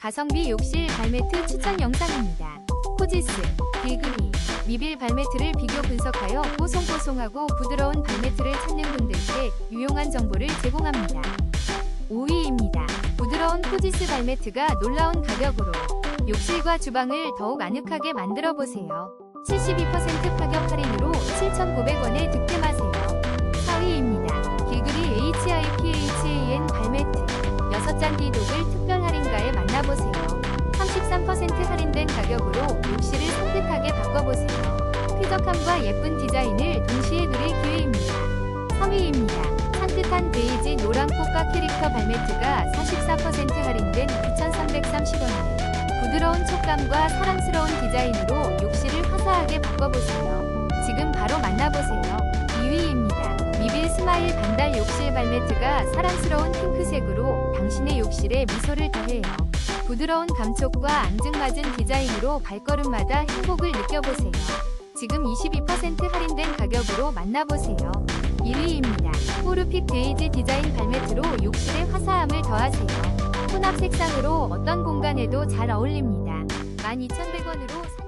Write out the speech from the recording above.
가성비 욕실 발매트 추천 영상입니다. 코지스, 빌그리, 미빌 발매트를 비교 분석하여 뽀송뽀송하고 부드러운 발매트를 찾는 분들께 유용한 정보를 제공합니다. 5위입니다. 부드러운 코지스 발매트가 놀라운 가격으로 욕실과 주방을 더욱 아늑하게 만들어 보세요. 72% 파격 할인으로 7,900원에 득템하세요. 4위입니다. 길그리 HIPHAN 발매트 6잔 디독을 가격으로 욕실을 산뜻하게 바꿔보세요. 쾌적함과 예쁜 디자인을 동시에 누릴 기회입니다. 3위입니다. 산뜻한 베이지 노란 꽃과 캐릭터 발매트가 44% 할인된 9,330원에 부드러운 촉감과 사랑스러운 디자인으로 욕실을 화사하게 바꿔보세요. 지금 바로 만나보세요. 2위입니다. 미빌 스마일 반달 욕실 발매트가 사랑스러운 핑크색으로 당신의 욕실에 미소를 더해요. 부드러운 감촉과 앙증맞은 디자인으로 발걸음마다 행복을 느껴보세요. 지금 22% 할인된 가격으로 만나보세요. 1위입니다. 호르픽 베이지 디자인 발매트로 욕실에 화사함을 더하세요. 혼합 색상으로 어떤 공간에도 잘 어울립니다. 12,100원으로